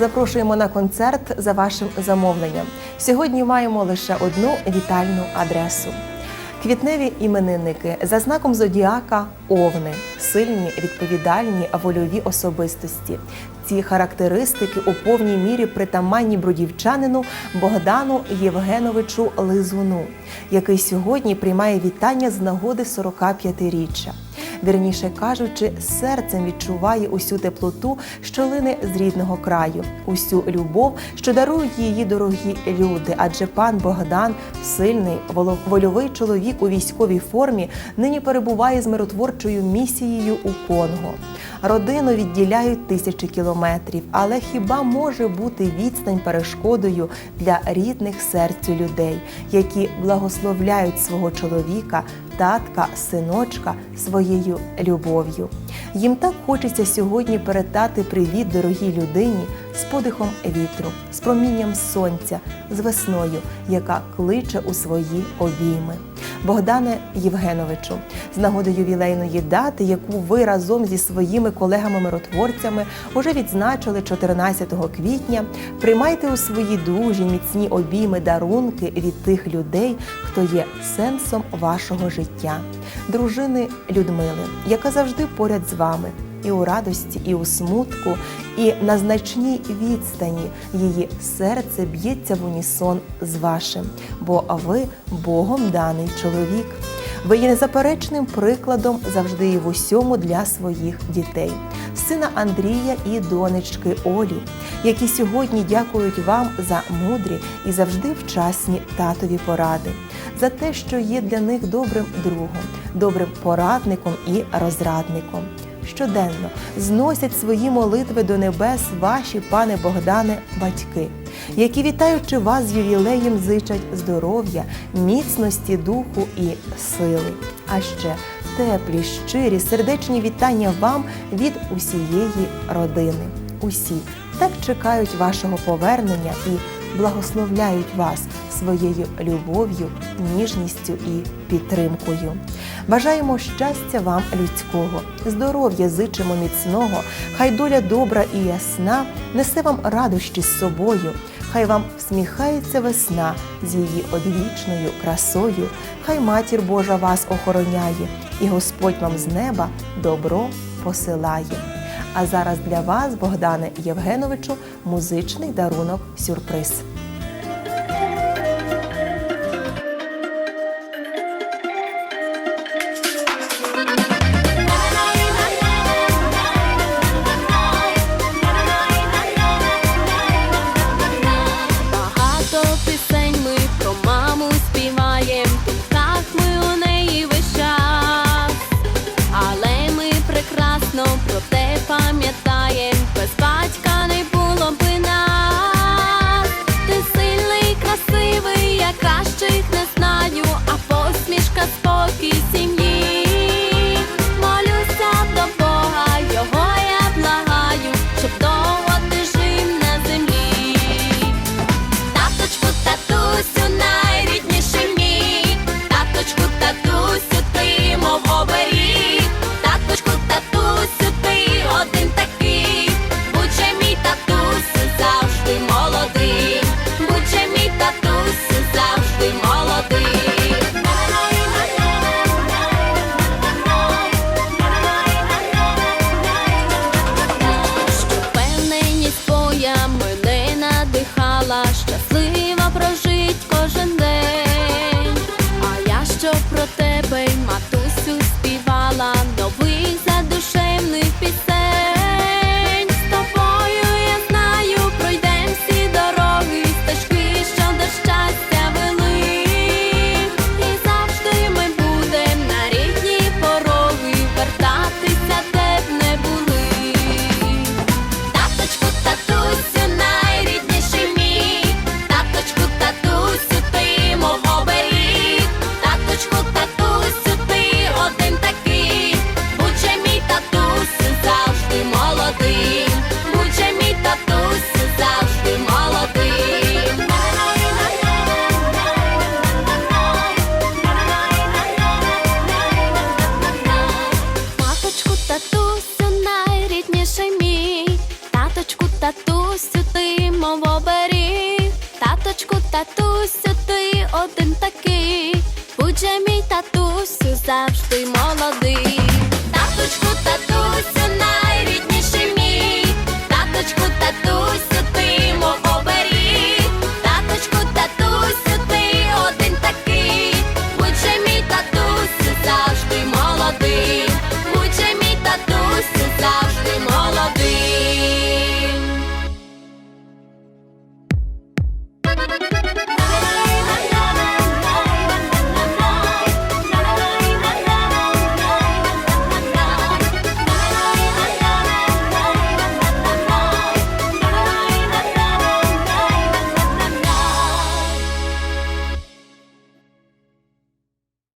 Запрошуємо на концерт за вашим замовленням. Сьогодні маємо лише одну вітальну адресу. Квітневі іменинники за знаком зодіака овни, сильні, відповідальні, вольові особистості. Ці характеристики у повній мірі притаманні бродівчанину Богдану Євгеновичу Лизуну, який сьогодні приймає вітання з нагоди 45-річчя. Вірніше кажучи, серцем відчуває усю теплоту, що лине з рідного краю, усю любов, що дарують її дорогі люди. Адже пан Богдан, сильний, вольовий чоловік у військовій формі, нині перебуває з миротворчою місією у Конго. Родину відділяють тисячі кілометрів, але хіба може бути відстань перешкодою для рідних серцю людей, які благословляють свого чоловіка, татка, синочка своєю любов'ю? Їм так хочеться сьогодні передати привіт дорогій людині з подихом вітру, з промінням сонця, з весною, яка кличе у свої обійми. Богдане Євгеновичу, з нагоди ювілейної дати, яку ви разом зі своїми колегами-миротворцями уже відзначили 14 квітня, приймайте у свої дужі міцні обійми дарунки від тих людей, хто є сенсом вашого життя, дружини Людмили, яка завжди поряд з вами. І у радості, і у смутку, і на значній відстані її серце б'ється в унісон з вашим, бо ви Богом даний чоловік. Ви є незаперечним прикладом завжди і в усьому для своїх дітей, сина Андрія і донечки Олі, які сьогодні дякують вам за мудрі і завжди вчасні татові поради, за те, що є для них добрим другом, добрим порадником і розрадником щоденно зносять свої молитви до небес ваші, пане Богдане, батьки, які, вітаючи вас з ювілеєм, зичать здоров'я, міцності духу і сили. А ще теплі, щирі, сердечні вітання вам від усієї родини. Усі так чекають вашого повернення і благословляють вас своєю любов'ю, ніжністю і підтримкою. Бажаємо щастя вам людського, здоров'я зичимо міцного, хай доля добра і ясна несе вам радощі з собою. Хай вам всміхається весна з її одвічною красою, хай матір Божа вас охороняє, і Господь вам з неба добро посилає. А зараз для вас, Богдане Євгеновичу, музичний дарунок сюрприз. Про те пам'ятаєм, Таточку, татусю, ти один такий. Будь же мій татусю завжди молодий.